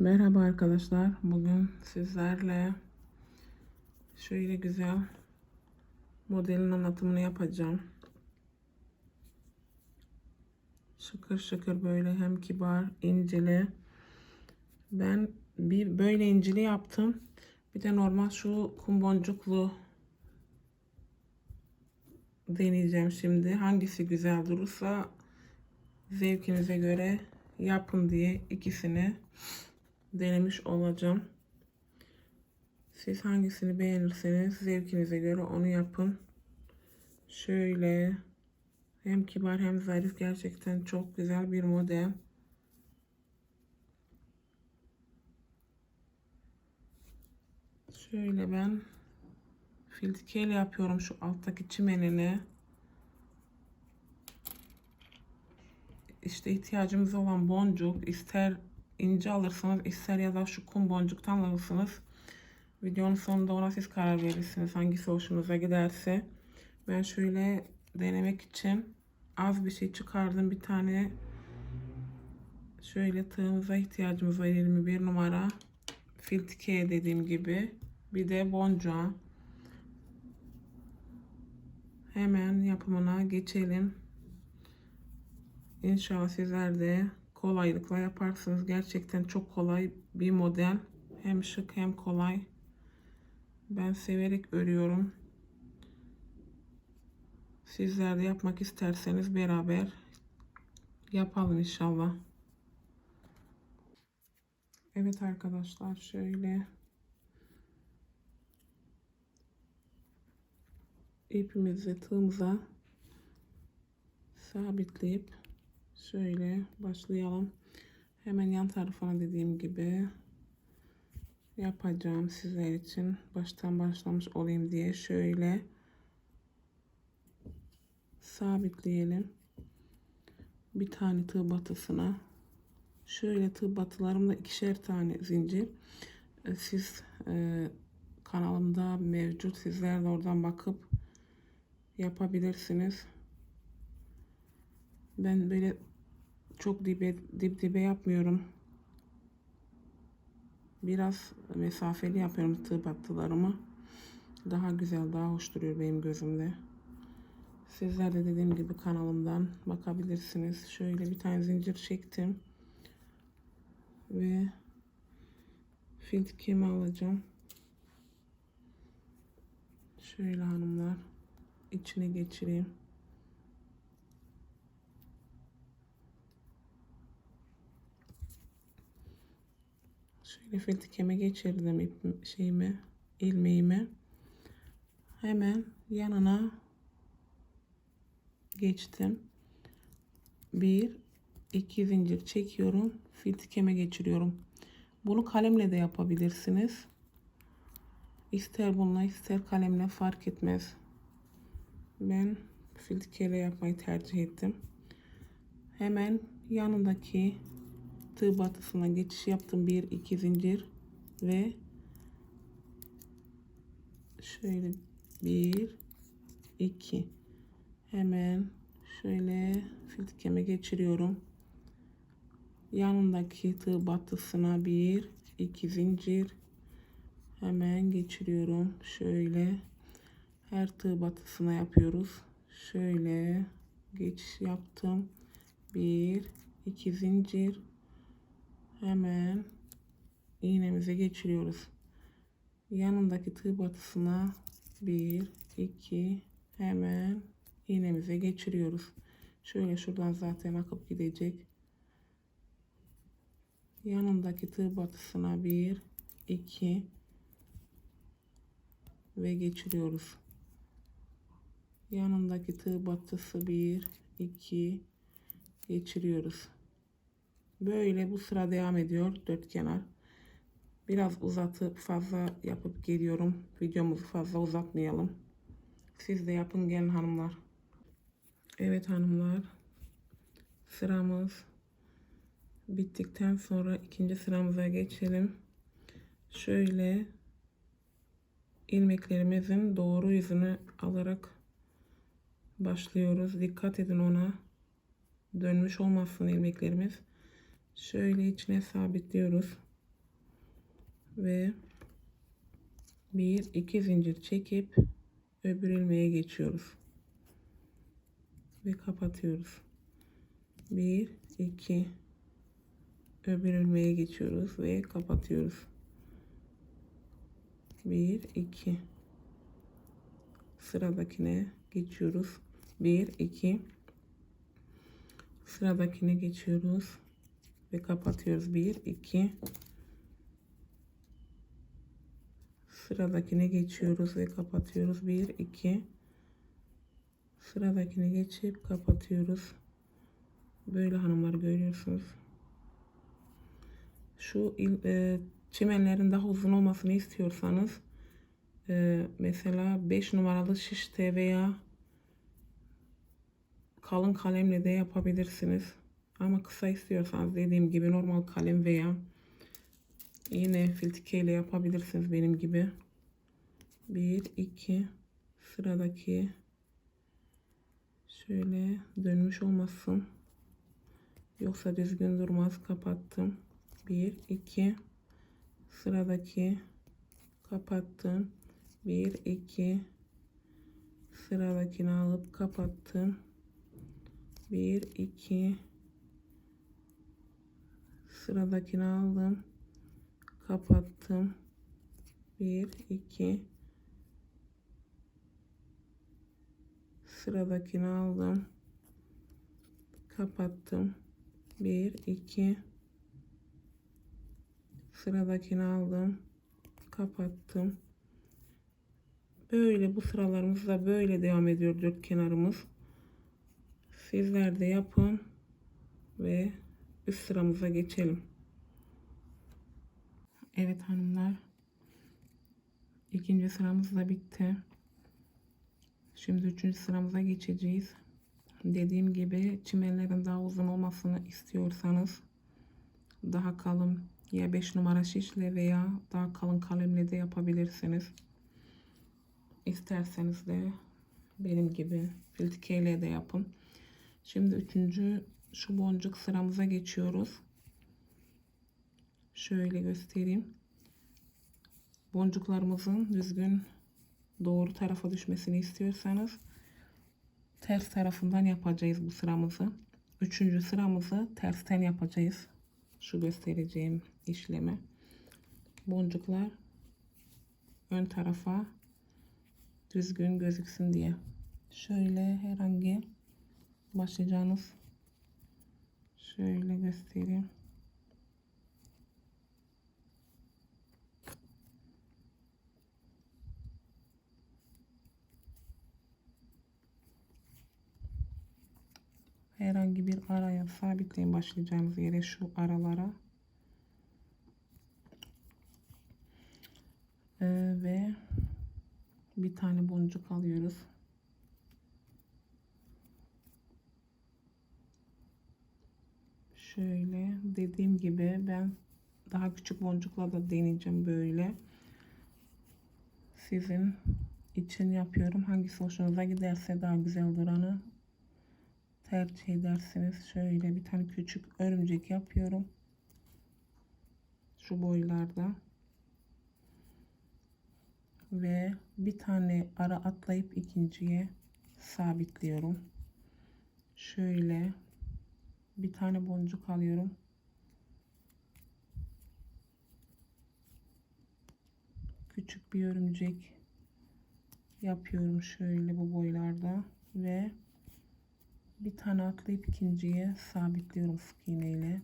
Merhaba arkadaşlar. Bugün sizlerle şöyle güzel modelin anlatımını yapacağım. Şıkır şıkır böyle hem kibar, inceli. Ben bir böyle inceli yaptım. Bir de normal şu kum boncuklu deneyeceğim şimdi. Hangisi güzel durursa zevkinize göre yapın diye ikisini denemiş olacağım. Siz hangisini beğenirseniz zevkinize göre onu yapın. Şöyle hem kibar hem zarif gerçekten çok güzel bir model. Şöyle ben filtikeyle yapıyorum şu alttaki çimenini. İşte ihtiyacımız olan boncuk ister ince alırsanız ister ya da şu kum boncuktan alırsınız. Videonun sonunda ona siz karar verirsiniz hangisi hoşunuza giderse. Ben şöyle denemek için az bir şey çıkardım. Bir tane şöyle tığımıza ihtiyacımız var 21 numara. Filtike dediğim gibi. Bir de boncuğa. Hemen yapımına geçelim. İnşallah sizler de kolaylıkla yaparsınız. Gerçekten çok kolay bir model. Hem şık hem kolay. Ben severek örüyorum. Sizler de yapmak isterseniz beraber yapalım inşallah. Evet arkadaşlar şöyle ipimizi tığımıza sabitleyip şöyle başlayalım. Hemen yan tarafına dediğim gibi yapacağım sizler için. Baştan başlamış olayım diye şöyle sabitleyelim. Bir tane tığ batısına şöyle tığ batılarımda ikişer tane zincir. E, Siz e, kanalımda mevcut. Sizler de oradan bakıp yapabilirsiniz. Ben böyle çok dibe, dip dibe yapmıyorum. Biraz mesafeli yapıyorum tığ battılarımı. Daha güzel, daha hoş duruyor benim gözümde. Sizler de dediğim gibi kanalımdan bakabilirsiniz. Şöyle bir tane zincir çektim. Ve filtkemi alacağım. Şöyle hanımlar içine geçireyim. Şöyle filtikeme geçirdim ip şeyimi, ilmeğimi. Hemen yanına geçtim. Bir, iki zincir çekiyorum. Filtikeme geçiriyorum. Bunu kalemle de yapabilirsiniz. İster bununla ister kalemle fark etmez. Ben filtikeyle yapmayı tercih ettim. Hemen yanındaki tığ batısına geçiş yaptım. Bir iki zincir ve şöyle bir iki hemen şöyle filtikeme geçiriyorum. Yanındaki tığ batısına bir iki zincir hemen geçiriyorum. Şöyle her tığ batısına yapıyoruz. Şöyle geçiş yaptım. Bir iki zincir hemen iğnemize geçiriyoruz. Yanındaki tığ batısına bir iki hemen iğnemize geçiriyoruz. Şöyle şuradan zaten akıp gidecek. Yanındaki tığ batısına bir iki ve geçiriyoruz. Yanındaki tığ batısı bir iki geçiriyoruz. Böyle bu sıra devam ediyor dört kenar. Biraz uzatıp fazla yapıp geliyorum. Videomuzu fazla uzatmayalım. Siz de yapın gelin hanımlar. Evet hanımlar. Sıramız bittikten sonra ikinci sıramıza geçelim. Şöyle ilmeklerimizin doğru yüzünü alarak başlıyoruz. Dikkat edin ona. Dönmüş olmasın ilmeklerimiz. Şöyle içine sabitliyoruz. ve bir iki zincir çekip öbür ilmeğe geçiyoruz ve kapatıyoruz. Bir iki öbür ilmeğe geçiyoruz ve kapatıyoruz. Bir iki sıradakine geçiyoruz. Bir iki sıradakine geçiyoruz ve kapatıyoruz. Bir iki sıradakine geçiyoruz ve kapatıyoruz. Bir iki sıradakine geçip kapatıyoruz. Böyle hanımlar görüyorsunuz. Şu e, çimenlerin daha uzun olmasını istiyorsanız e, mesela 5 numaralı şişte veya kalın kalemle de yapabilirsiniz. Ama kısa istiyorsanız dediğim gibi normal kalem veya yine filtike ile yapabilirsiniz benim gibi. 1 2 sıradaki şöyle dönmüş olmasın. Yoksa düzgün durmaz. Kapattım. 1 2 sıradaki kapattım. 1 2 sıradakini alıp kapattım. 1 2 sıradakini aldım. Kapattım. 1 2 sıradakini aldım. Kapattım. 1 2 sıradakini aldım. Kapattım. Böyle bu sıralarımızda böyle devam ediyor dört kenarımız. Sizler de yapın ve üst sıramıza geçelim. Evet hanımlar. ikinci sıramız da bitti. Şimdi üçüncü sıramıza geçeceğiz. Dediğim gibi çimenlerin daha uzun olmasını istiyorsanız daha kalın ya 5 numara şişle veya daha kalın kalemle de yapabilirsiniz. İsterseniz de benim gibi filtikeyle de yapın. Şimdi üçüncü şu boncuk sıramıza geçiyoruz. Şöyle göstereyim. Boncuklarımızın düzgün doğru tarafa düşmesini istiyorsanız ters tarafından yapacağız bu sıramızı. Üçüncü sıramızı tersten yapacağız. Şu göstereceğim işlemi. Boncuklar ön tarafa düzgün gözüksün diye. Şöyle herhangi başlayacağınız şöyle göstereyim. herhangi bir araya sabitleyin başlayacağımız yere şu aralara ee, ve bir tane boncuk alıyoruz şöyle dediğim gibi ben daha küçük boncukla da deneyeceğim böyle sizin için yapıyorum hangisi hoşunuza giderse daha güzel duranı tercih ederseniz şöyle bir tane küçük örümcek yapıyorum. Şu boylarda. Ve bir tane ara atlayıp ikinciye sabitliyorum. Şöyle bir tane boncuk alıyorum. Küçük bir örümcek yapıyorum şöyle bu boylarda ve bir tane atlayıp ikinciye sabitliyorum sık iğne ile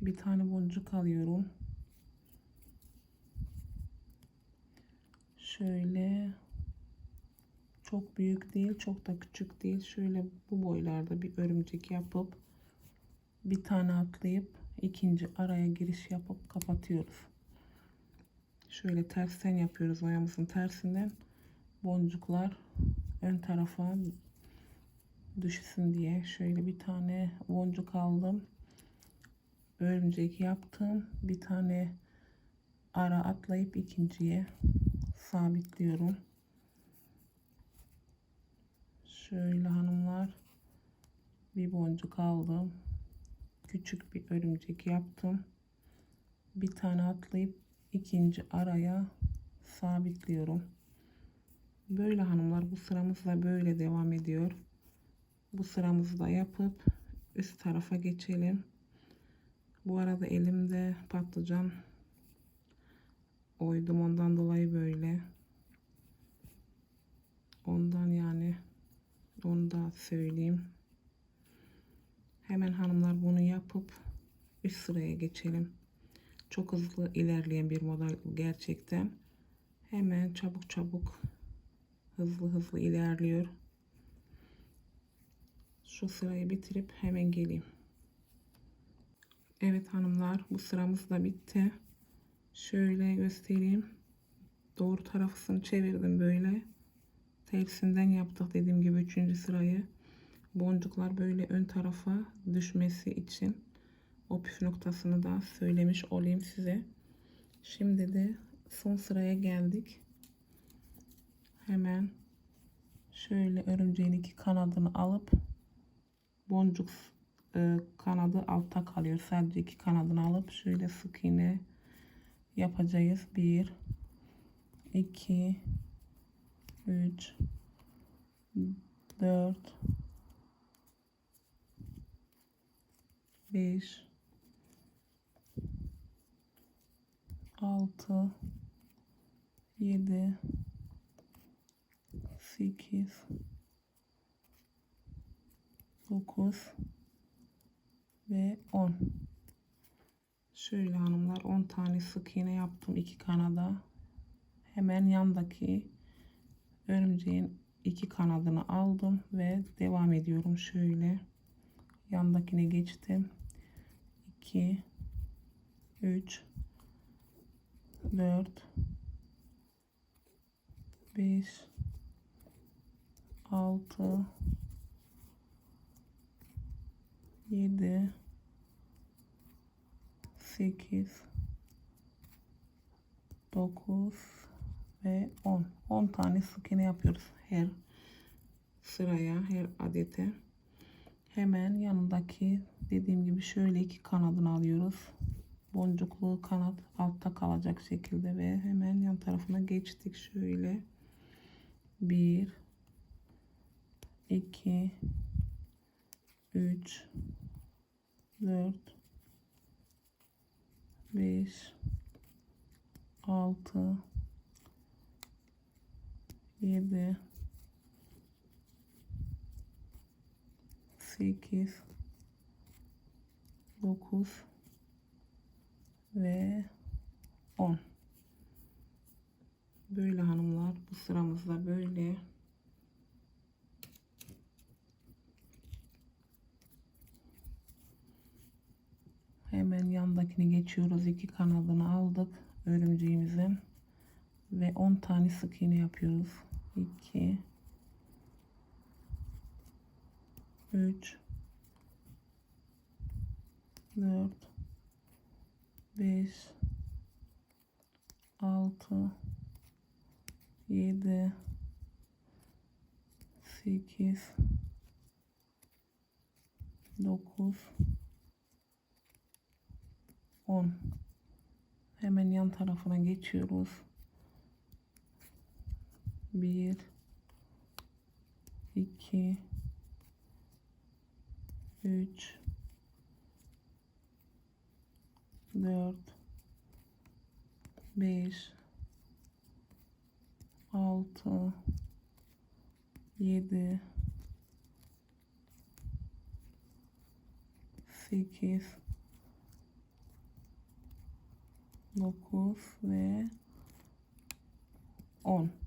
bir tane boncuk alıyorum şöyle çok büyük değil çok da küçük değil. Şöyle bu boylarda bir örümcek yapıp bir tane atlayıp ikinci araya giriş yapıp kapatıyoruz. Şöyle tersten yapıyoruz ayağımızın tersinden. Boncuklar ön tarafa düşsün diye şöyle bir tane boncuk aldım. Örümcek yaptım. Bir tane ara atlayıp ikinciye sabitliyorum şöyle hanımlar bir boncuk aldım küçük bir örümcek yaptım bir tane atlayıp ikinci araya sabitliyorum. Böyle hanımlar bu sıramızla böyle devam ediyor. Bu sıramızı da yapıp üst tarafa geçelim. Bu arada elimde patlıcan oydum ondan dolayı böyle. Ondan yani onu da söyleyeyim. Hemen hanımlar bunu yapıp üst sıraya geçelim. Çok hızlı ilerleyen bir model gerçekten. Hemen çabuk çabuk hızlı hızlı ilerliyor. Şu sırayı bitirip hemen geleyim. Evet hanımlar bu sıramız da bitti. Şöyle göstereyim. Doğru tarafını çevirdim böyle. Tersinden yaptık dediğim gibi üçüncü sırayı. Boncuklar böyle ön tarafa düşmesi için o püf noktasını da söylemiş olayım size. Şimdi de son sıraya geldik. Hemen şöyle örümceğin iki kanadını alıp boncuk e, kanadı altta kalıyor. Sadece iki kanadını alıp şöyle sık iğne yapacağız. 1 2 3 4 5 6 7 8 9 ve 10 şöyle hanımlar 10 tane sık iğne yaptım iki kanada. Hemen yandaki örümceğin iki kanadını aldım ve devam ediyorum şöyle. Yandakine geçtim. 2 3 4 5 6 7 8 9 ve 10 10 tane sık iğne yapıyoruz her sıraya her adete. Hemen yanındaki dediğim gibi şöyle iki kanadını alıyoruz. Boncuklu kanat altta kalacak şekilde ve hemen yan tarafına geçtik şöyle. 1 2 3 4 5 6 7 8 9 ve 10 böyle hanımlar bu sıramızda böyle. Hemen yandakini geçiyoruz. İki kanadını aldık örümceğimizin ve 10 tane sık iğne yapıyoruz. 2 3 4 5 6 7 8 9 10 hemen yan tarafına geçiyoruz 1 2 3 4 5 6 7 8 9 ve 10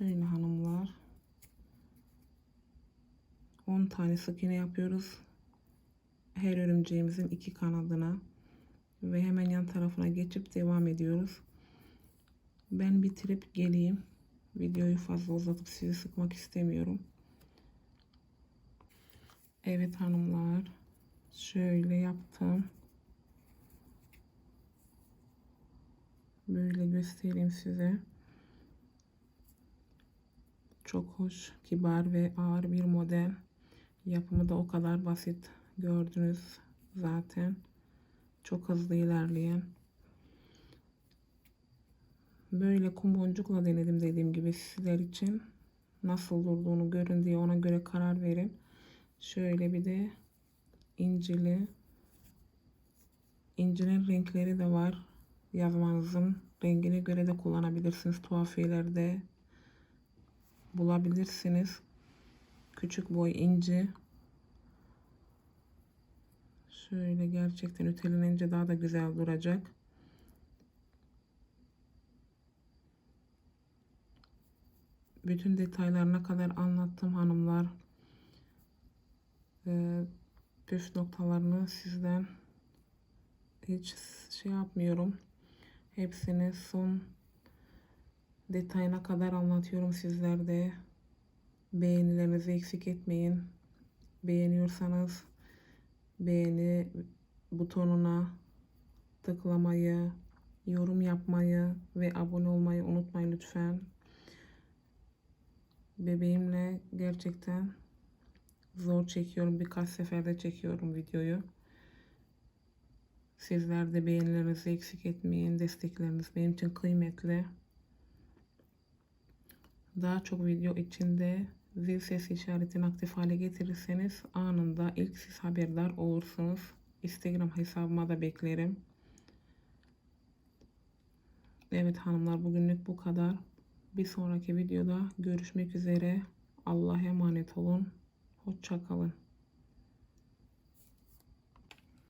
şöyle hanımlar. 10 tane sık iğne yapıyoruz. Her örümceğimizin iki kanadına. Ve hemen yan tarafına geçip devam ediyoruz. Ben bitirip geleyim. Videoyu fazla uzatıp sizi sıkmak istemiyorum. Evet hanımlar. Şöyle yaptım. Böyle göstereyim size. Çok hoş, kibar ve ağır bir model. Yapımı da o kadar basit gördünüz zaten. Çok hızlı ilerleyen. Böyle kum boncukla denedim dediğim gibi sizler için. Nasıl durduğunu görün diye ona göre karar verin. Şöyle bir de incili. İncinin renkleri de var. Yazmanızın rengine göre de kullanabilirsiniz. Tuhafiyelerde bulabilirsiniz. Küçük boy inci. Şöyle gerçekten ütelenince daha da güzel duracak. Bütün detaylarına kadar anlattım hanımlar. Ee, püf noktalarını sizden hiç şey yapmıyorum. Hepsini son detayına kadar anlatıyorum sizler de. Beğenilerinizi eksik etmeyin. Beğeniyorsanız beğeni butonuna tıklamayı, yorum yapmayı ve abone olmayı unutmayın lütfen. Bebeğimle gerçekten zor çekiyorum. Birkaç seferde çekiyorum videoyu. Sizler de beğenilerinizi eksik etmeyin. Destekleriniz benim için kıymetli. Daha çok video içinde zil ses işaretini aktif hale getirirseniz anında ilk siz haberdar olursunuz. Instagram hesabıma da beklerim. Evet hanımlar bugünlük bu kadar. Bir sonraki videoda görüşmek üzere. Allah'a emanet olun. Hoşça kalın.